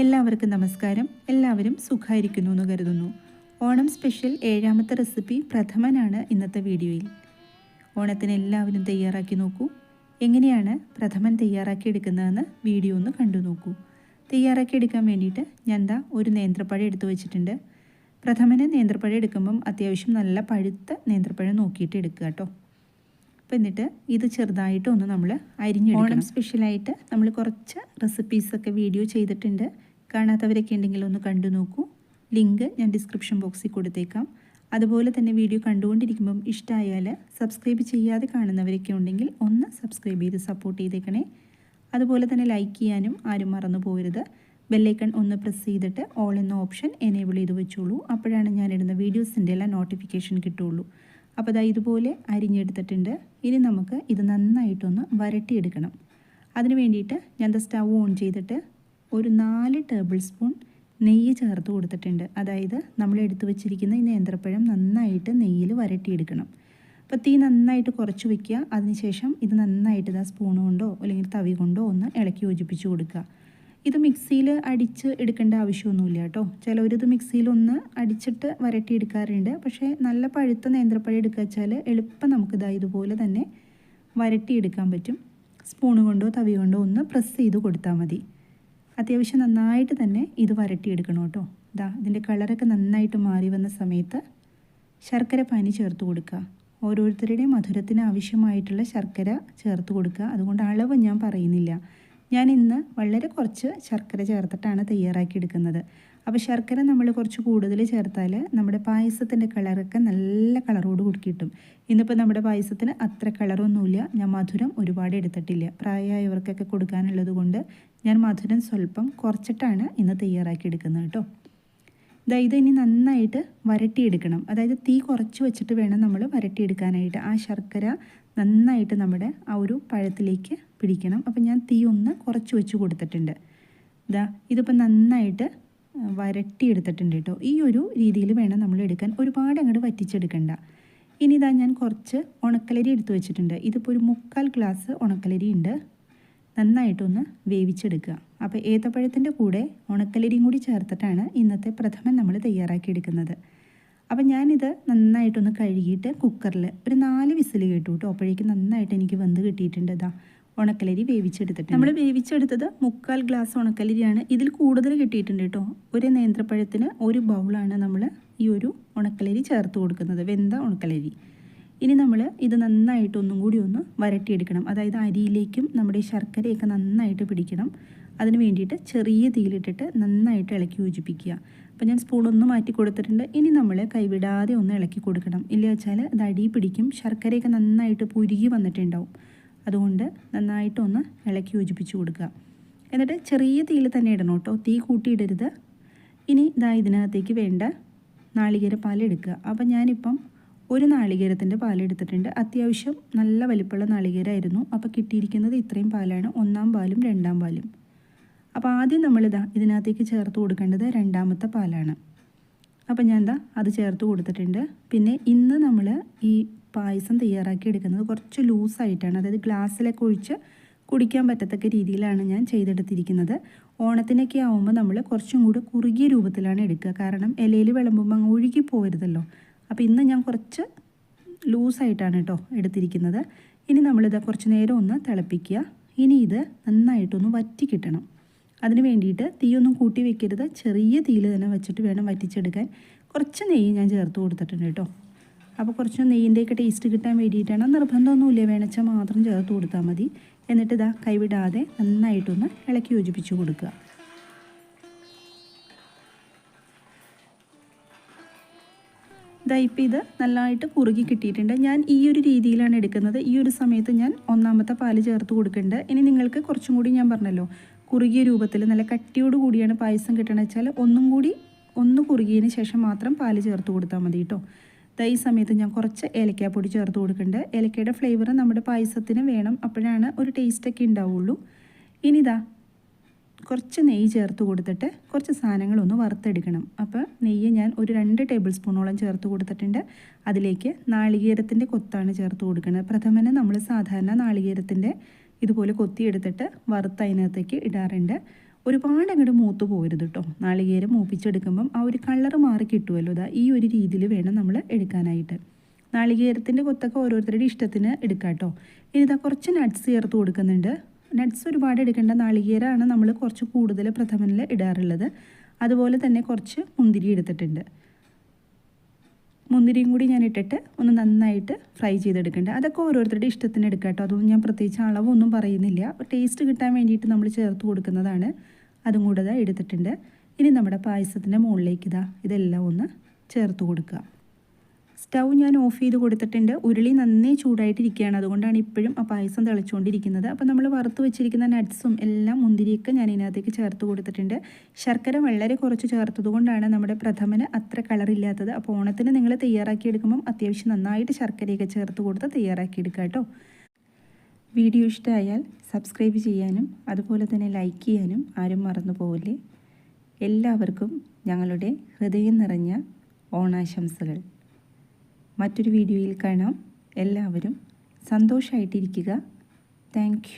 എല്ലാവർക്കും നമസ്കാരം. എല്ലാവരും സുഖമായിരിക്കുന്നു എന്ന് കരുതുന്നു. ഓണം സ്പെഷ്യൽ ഏഴാമത്തെ റെസിപ്പി പ്രഥമനാണ് ഇന്നത്തെ വീഡിയോയിൽ. ഓണത്തിന് എല്ലാവരും തയ്യാറാക്കി നോക്കൂ. എങ്ങനെയാണ് പ്രഥമൻ തയ്യാറാക്കി എടുക്കുന്നതെന്ന് വീഡിയോ ഒന്ന് കണ്ടു നോക്കൂ. തയ്യാറാക്കി എടുക്കാൻ വേണ്ടിയിട്ട് ഞാൻ ദാ ഒരു നേന്ത്രപ്പഴം എടുത്തു വെച്ചിട്ടുണ്ട്. പ്രഥമന് നേന്ത്രപ്പഴം എടുക്കുമ്പം അത്യാവശ്യം നല്ല പഴുത്ത നേന്ത്രപ്പഴം നോക്കിയിട്ട് എടുക്കുക കേട്ടോ. അപ്പോൾ എന്നിട്ട് ഇത് ചെറുതായിട്ട് ഒന്ന് നമ്മൾ അരിഞ്ഞെടുക്കണം. സ്പെഷ്യലായിട്ട് നമ്മൾ കുറച്ച് റെസിപ്പീസൊക്കെ വീഡിയോ ചെയ്തിട്ടുണ്ട്. കാണാത്തവരൊക്കെ ഉണ്ടെങ്കിൽ ഒന്ന് കണ്ടു നോക്കൂ. ലിങ്ക് ഞാൻ ഡിസ്ക്രിപ്ഷൻ ബോക്സിൽ കൊടുത്തേക്കാം. അതുപോലെ തന്നെ വീഡിയോ കണ്ടുകൊണ്ടിരിക്കുമ്പം ഇഷ്ടമായാൽ സബ്സ്ക്രൈബ് ചെയ്യാതെ കാണുന്നവരൊക്കെ ഉണ്ടെങ്കിൽ ഒന്ന് സബ്സ്ക്രൈബ് ചെയ്ത് സപ്പോർട്ട് ചെയ്തേക്കണേ. അതുപോലെ തന്നെ ലൈക്ക് ചെയ്യാനും ആരും മറന്നു പോകരുത്. ബെല്ലൈക്കൺ ഒന്ന് പ്രസ് ചെയ്തിട്ട് ഓൾ എന്ന ഓപ്ഷൻ എനേബിൾ ചെയ്ത് വെച്ചോളൂ. അപ്പോഴാണ് ഞാനിടുന്ന വീഡിയോസിന്റെ എല്ലാം നോട്ടിഫിക്കേഷൻ കിട്ടുള്ളൂ അപ്പോൾ അതാ ഇതുപോലെ അരിഞ്ഞെടുത്തിട്ടുണ്ട്. ഇനി നമുക്ക് ഇത് നന്നായിട്ടൊന്ന് വരട്ടിയെടുക്കണം. അതിന് വേണ്ടിയിട്ട് ഞാൻ സ്റ്റവ് ഓൺ ചെയ്തിട്ട് ഒരു നാല് ടേബിൾ സ്പൂൺ നെയ്യ് ചേർത്ത് കൊടുത്തിട്ടുണ്ട്. അതായത് നമ്മൾ എടുത്തു വെച്ചിരിക്കുന്ന ഈ നേന്ത്രപ്പഴം നന്നായിട്ട് നെയ്യിൽ വരട്ടിയെടുക്കണം. അപ്പോൾ തീ നന്നായിട്ട് കുറച്ച് വയ്ക്കുക അതിനുശേഷം ഇത് നന്നായിട്ട് ഇതാ സ്പൂൺ കൊണ്ടോ അല്ലെങ്കിൽ തവി കൊണ്ടോ ഒന്ന് ഇളക്കി യോജിപ്പിച്ച് കൊടുക്കുക. ഇത് മിക്സിയിൽ അടിച്ച് എടുക്കേണ്ട ആവശ്യമൊന്നുമില്ല കേട്ടോ. ചിലവരിത് മിക്സിയിൽ ഒന്ന് അടിച്ചിട്ട് വരട്ടി എടുക്കാറുണ്ട് പക്ഷേ നല്ല പഴുത്ത നേന്ത്രപ്പഴം എടുക്കുക വെച്ചാൽ എളുപ്പം നമുക്കിതാ ഇതുപോലെ തന്നെ വരട്ടിയെടുക്കാൻ പറ്റും. സ്പൂൺ കൊണ്ടോ തവി കൊണ്ടോ ഒന്ന് പ്രസ് ചെയ്ത് കൊടുത്താൽ മതി. അത്യാവശ്യം നന്നായിട്ട് തന്നെ ഇത് വരട്ടിയെടുക്കണം കേട്ടോ. ഇതാ ഇതിന്റെ കളറൊക്കെ നന്നായിട്ട് മാറി വന്ന സമയത്ത് ശർക്കര പനി ചേർത്ത് കൊടുക്കുക. ഓരോരുത്തരുടെയും മധുരത്തിന് ആവശ്യമായിട്ടുള്ള ശർക്കര ചേർത്ത് കൊടുക്കുക. അതുകൊണ്ട് അളവ് ഞാൻ പറയുന്നില്ല. ഞാൻ ഇന്ന് വളരെ കുറച്ച് ശർക്കര ചേർത്തിട്ടാണ് തയ്യാറാക്കി എടുക്കുന്നത്. അപ്പോൾ ശർക്കര നമ്മൾ കുറച്ച് കൂടുതൽ ചേർത്താൽ നമ്മുടെ പായസത്തിന്റെ കളറൊക്കെ നല്ല കളറോട് കൂടി കിട്ടും. ഇന്നിപ്പോൾ നമ്മുടെ പായസത്തിന് അത്ര കളറൊന്നുമില്ല. ഞാൻ മധുരം ഒരുപാട് എടുത്തിട്ടില്ല. പ്രായമായവർക്കൊക്കെ കൊടുക്കാനുള്ളത് കൊണ്ട് ഞാൻ മധുരം സ്വല്പം കുറച്ചിട്ടാണ് ഇന്ന് തയ്യാറാക്കി എടുക്കുന്നത് കേട്ടോ. ഇത് ഇനി നന്നായിട്ട് വരട്ടിയെടുക്കണം. അതായത് തീ കുറച്ച് വെച്ചിട്ട് വേണം നമ്മൾ വരട്ടിയെടുക്കാനായിട്ട്. ആ ശർക്കര നന്നായിട്ട് നമ്മുടെ ആ ഒരു പഴത്തിലേക്ക് പിടിക്കണം. അപ്പം ഞാൻ തീ ഒന്ന് കുറച്ച് വെച്ച് കൊടുത്തിട്ടുണ്ട്. ഇതാ ഇതിപ്പോൾ നന്നായിട്ട് വരട്ടിയെടുത്തിട്ടുണ്ട് കേട്ടോ. ഈ ഒരു രീതിയിൽ വേണം നമ്മൾ എടുക്കാൻ. ഒരുപാട് അങ്ങോട്ട് വറ്റിച്ചെടുക്കണ്ട. ഇനി ഇതാ ഞാൻ കുറച്ച് ഉണക്കലരി എടുത്തു വെച്ചിട്ടുണ്ട്. ഇതിപ്പോൾ ഒരു മുക്കാൽ ഗ്ലാസ് ഉണക്കലരി ഉണ്ട്. നന്നായിട്ടൊന്ന് വേവിച്ചെടുക്കുക. അപ്പോൾ ഏത്തപ്പഴത്തിന്റെ കൂടെ ഉണക്കലരിയും കൂടി ചേർത്തിട്ടാണ് ഇന്നത്തെ പ്രഥമൻ നമ്മൾ തയ്യാറാക്കിയെടുക്കുന്നത്. അപ്പം ഞാനിത് നന്നായിട്ടൊന്ന് കഴുകിയിട്ട് കുക്കറിൽ ഒരു നാല് വിസിൽ കേട്ടു കേട്ടോ. അപ്പോഴേക്കും നന്നായിട്ട് എനിക്ക് വെന്ത് കിട്ടിയിട്ടുണ്ട്. ഇതാ ഉണക്കലരി വേവിച്ചെടുത്തിട്ട് നമ്മൾ വേവിച്ചെടുത്തത് മുക്കാൽ ഗ്ലാസ് ഉണക്കലരിയാണ്. ഇതിൽ കൂടുതൽ കിട്ടിയിട്ടുണ്ട് കേട്ടോ. ഒരു നേന്ത്രപ്പഴത്തിന് ഒരു ബൗളാണ് നമ്മൾ ഈ ഒരു ഉണക്കലരി ചേർത്ത് കൊടുക്കുന്നത്. വെന്ത ഉണക്കലരി. ഇനി നമ്മൾ ഇത് നന്നായിട്ട് ഒന്നും കൂടി ഒന്ന് വരട്ടിയെടുക്കണം. അതായത് അരിയിലേക്കും നമ്മുടെ ശർക്കരയൊക്കെ നന്നായിട്ട് പിടിക്കണം. അതിന് വേണ്ടിയിട്ട് ചെറിയ തീയിലിട്ടിട്ട് നന്നായിട്ട് ഇളക്കി യോജിപ്പിക്കുക. അപ്പോൾ ഞാൻ സ്പൂണൊന്ന് മാറ്റി കൊടുത്തിട്ടുണ്ട്. ഇനി നമ്മൾ കൈവിടാതെ ഒന്ന് ഇളക്കി കൊടുക്കണം. ഇല്ല വെച്ചാൽ അത് അടി പിടിക്കും. ശർക്കരയൊക്കെ നന്നായിട്ട് പുരുകി വന്നിട്ടുണ്ടാവും. അതുകൊണ്ട് നന്നായിട്ടൊന്ന് ഇളക്കി യോജിപ്പിച്ച് കൊടുക്കുക. എന്നിട്ട് ചെറിയ തീയിൽ തന്നെ ഇടണം കേട്ടോ. തീ കൂട്ടിയിടരുത്. ഇനി ഇതാ ഇതിനകത്തേക്ക് വേണ്ട നാളികേര പാൽ എടുക്കുക അപ്പം ഞാനിപ്പം ഒരു നാളികേരത്തിന്റെ പാലെടുത്തിട്ടുണ്ട്. അത്യാവശ്യം നല്ല വലിപ്പമുള്ള നാളികേരമായിരുന്നു അപ്പോൾ കിട്ടിയിരിക്കുന്നത് ഇത്രയും പാലാണ്. ഒന്നാം പാലും രണ്ടാം പാലും. അപ്പോൾ ആദ്യം നമ്മളിതാ ഇതിനകത്തേക്ക് ചേർത്ത് കൊടുക്കേണ്ടത് രണ്ടാമത്തെ പാലാണ്. അപ്പോൾ ഞാൻ എന്താ അത് ചേർത്ത് കൊടുത്തിട്ടുണ്ട്. പിന്നെ ഇന്ന് നമ്മൾ ഈ പായസം തയ്യാറാക്കി എടുക്കുന്നത് കുറച്ച് ലൂസായിട്ടാണ്. അതായത് ഗ്ലാസ്സിലൊക്കെ ഒഴിച്ച് കുടിക്കാൻ പറ്റത്തക്ക രീതിയിലാണ് ഞാൻ ചെയ്തെടുത്തിരിക്കുന്നത്. ഓണത്തിനൊക്കെ ആവുമ്പോൾ നമ്മൾ കുറച്ചും കൂടി കുറുകിയ രൂപത്തിലാണ് എടുക്കുക. കാരണം ഇലയിൽ വിളമ്പുമ്പോൾ അങ്ങ് ഒഴുകി പോകരുതല്ലോ. അപ്പോൾ ഇന്ന് ഞാൻ കുറച്ച് ലൂസായിട്ടാണ് കേട്ടോ എടുത്തിരിക്കുന്നത്. ഇനി നമ്മളിത് കുറച്ച് നേരം ഒന്ന് തിളപ്പിക്കുക. ഇനി ഇത് നന്നായിട്ടൊന്ന് വറ്റി കിട്ടണം. അതിന് വേണ്ടിയിട്ട് തീയൊന്നും കൂട്ടി വെക്കരുത്. ചെറിയ തീയിൽ തന്നെ വെച്ചിട്ട് വേണം വറ്റിച്ചെടുക്കാൻ. കുറച്ച് നെയ്യ് ഞാൻ ചേർത്ത് കൊടുത്തിട്ടുണ്ട് കേട്ടോ. അപ്പോൾ കുറച്ച് നെയ്യിന്റെയൊക്കെ ടേസ്റ്റ് കിട്ടാൻ വേണ്ടിയിട്ടാണ്. നിർബന്ധമൊന്നുമില്ല. വേണച്ചാൽ മാത്രം ചേർത്ത് കൊടുത്താൽ മതി. എന്നിട്ട് ഇതാ കൈവിടാതെ നന്നായിട്ടൊന്ന് ഇളക്കി യോജിപ്പിച്ച് കൊടുക്കുക. ഇപ്പം ഇത് നല്ലതായിട്ട് കുറുകി കിട്ടിയിട്ടുണ്ട്. ഞാൻ ഈ ഒരു രീതിയിലാണ് എടുക്കുന്നത്. ഈ ഒരു സമയത്ത് ഞാൻ ഒന്നാമത്തെ പാൽ ചേർത്ത് കൊടുക്കുന്നുണ്ട്. ഇനി നിങ്ങൾക്ക് കുറച്ചും കൂടി ഞാൻ പറഞ്ഞല്ലോ കുറുകിയ രൂപത്തിൽ നല്ല കട്ടിയോട് കൂടിയാണ് പായസം കിട്ടണമെന്ന് വെച്ചാൽ ഒന്നും കൂടി ഒന്ന് കുറുകിയതിന് ശേഷം മാത്രം പാൽ ചേർത്ത് കൊടുത്താൽ മതി കേട്ടോ. ഈ സമയത്ത് ഞാൻ കുറച്ച് ഏലക്കാപ്പൊടി ചേർത്ത് കൊടുക്കുന്നുണ്ട്. ഏലക്കയുടെ ഫ്ലേവർ നമ്മുടെ പായസത്തിന് വേണം. അപ്പോഴാണ് ഒരു ടേസ്റ്റൊക്കെ ഉണ്ടാവുള്ളൂ. ഇനിതാ കുറച്ച് നെയ്യ് ചേർത്ത് കൊടുത്തിട്ട് കുറച്ച് സാധനങ്ങളൊന്ന് വറുത്തെടുക്കണം. അപ്പോൾ നെയ്യ് ഞാൻ ഒരു രണ്ട് ടേബിൾ സ്പൂണോളം ചേർത്ത് കൊടുത്തിട്ടുണ്ട്. അതിലേക്ക് നാളികേരത്തിന്റെ കൊത്താണ് ചേർത്ത് കൊടുക്കുന്നത്. പ്രഥമന് നമ്മൾ സാധാരണ നാളികേരത്തിന്റെ ഇതുപോലെ കൊത്തിയെടുത്തിട്ട് വറുത്ത് അതിനകത്തേക്ക് ഇടാറുണ്ട്. ഒരുപാട് അങ്ങോട്ട് മൂത്ത് പോരുത് കേട്ടോ നാളികേരം മൂപ്പിച്ചെടുക്കുമ്പം ആ ഒരു കളറ് മാറി കിട്ടുമല്ലോ അതാ ഈ ഒരു രീതിയിൽ വേണം നമ്മൾ എടുക്കാനായിട്ട്. നാളികേരത്തിന്റെ കൊത്തൊക്കെ ഓരോരുത്തരുടെ ഇഷ്ടത്തിന് എടുക്കാം കേട്ടോ ഇനി ഇതാ കുറച്ച് നട്ട്സ് ചേർത്ത് കൊടുക്കുന്നുണ്ട്. നട്ട്സ് ഒരുപാട് എടുക്കേണ്ട നാളികേരമാണ് നമ്മൾ കുറച്ച് കൂടുതൽ പ്രഥമനിൽ ഇടാറുള്ളത്. അതുപോലെ തന്നെ കുറച്ച് മുന്തിരി എടുത്തിട്ടുണ്ട്. മുന്തിരിയും കൂടി ഞാൻ ഇട്ടിട്ട് ഒന്ന് നന്നായിട്ട് ഫ്രൈ ചെയ്തെടുക്കേണ്ടത് അതൊക്കെ ഓരോരുത്തരുടെ ഇഷ്ടത്തിന് എടുക്കാം അതൊന്നും ഞാൻ പ്രത്യേകിച്ച് അളവൊന്നും പറയുന്നില്ല. ടേസ്റ്റ് കിട്ടാൻ വേണ്ടിയിട്ട് നമ്മൾ ചേർത്ത് കൊടുക്കുന്നതാണ്. അതും കൂടെ എടുത്തിട്ടുണ്ട്. ഇനി നമ്മുടെ പായസത്തിന്റെ മുകളിലേക്ക് ഇതാ ഇതെല്ലാം ഒന്ന് ചേർത്ത് കൊടുക്കുക. സ്റ്റൗ ഞാൻ ഓഫ് ചെയ്ത് കൊടുത്തിട്ടുണ്ട്. ഉരുളി നന്നേ ചൂടായിട്ടിരിക്കുകയാണ്. അതുകൊണ്ടാണ് ഇപ്പോഴും ആ പായസം തിളച്ചുകൊണ്ടിരിക്കുന്നത്. അപ്പോൾ നമ്മൾ വറുത്ത് വെച്ചിരിക്കുന്ന നട്ട്സും എല്ലാം മുന്തിരിയൊക്കെ ഞാൻ ഇതിനകത്തേക്ക് ചേർത്ത് കൊടുത്തിട്ടുണ്ട്. ശർക്കര വളരെ കുറച്ച് ചേർത്തതുകൊണ്ടാണ് നമ്മുടെ പ്രഥമന് അത്ര കളറില്ലാത്തത് അപ്പോൾ ഓണത്തിന് നിങ്ങൾ തയ്യാറാക്കിയെടുക്കുമ്പം അത്യാവശ്യം നന്നായിട്ട് ശർക്കരയൊക്കെ ചേർത്ത് കൊടുത്ത് തയ്യാറാക്കിയെടുക്കുക കേട്ടോ. വീഡിയോ ഇഷ്ടമായാൽ സബ്സ്ക്രൈബ് ചെയ്യാനും അതുപോലെ തന്നെ ലൈക്ക് ചെയ്യാനും ആരും മറന്നു പോവില്ലേ? എല്ലാവർക്കും ഞങ്ങളുടെ ഹൃദയം നിറഞ്ഞ ഓണാശംസകൾ. മറ്റൊരു വീഡിയോയിൽ കാണാം. എല്ലാവരും സന്തോഷമായിട്ടിരിക്കുക താങ്ക്